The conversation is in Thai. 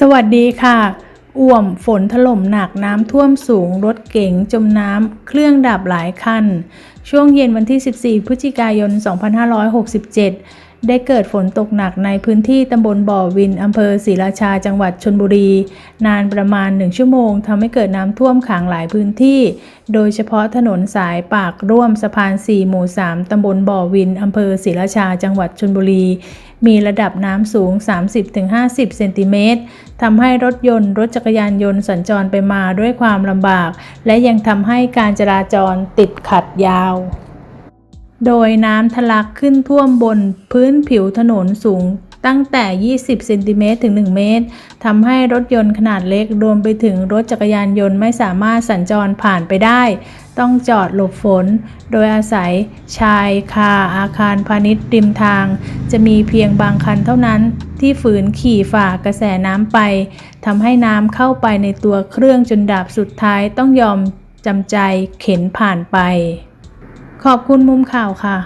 สวัสดีค่ะ อ่วมฝนถล่มหนักน้ำท่วมสูง รถเก๋งจมน้ำ เครื่องดับหลายคัน ช่วงเย็นวันที่ 14 พฤศจิกายน 2567 ได้เกิดฝนตกหนักในพื้นที่ตำบลบ่อวินอำเภอศรีราชาจังหวัดชนบุรี นานประมาณ1ชั่วโมงทำให้เกิดน้ำท่วมขังหลายพื้นที่ โดยเฉพาะถนนสายปากร่วมสะพาน 4 หมู่ 3 ตำบลบ่อวินอำเภอศรีราชาจังหวัดชนบุรี มีระดับน้ำสูง 30-50 เซนติเมตรทำให้รถยนต์รถจักรยานยนต์สัญจรไปมาด้วยความลำบาก และยังทำให้การจราจรติดขัดยาว โดยน้ำทะลักขึ้นท่วมบนพื้นผิวถนนสูงตั้งแต่ 20 เซนติเมตรถึง 1 เมตร ทำให้รถยนต์ขนาดเล็ก รวมไปถึงรถจักรยานยนต์ไม่สามารถสัญจรผ่านไปได้ ต้องจอดหลบฝน โดยอาศัยชายคาอาคารพาณิชย์ริมทาง จะมีเพียงบางคันเท่านั้น ที่ฝืนขี่ฝ่ากระแสน้ำไป ทำให้น้ำเข้าไปในตัวเครื่องจนดับสุดท้ายต้องยอมจำใจเข็นผ่านไป ขอบคุณมุมข่าวค่ะ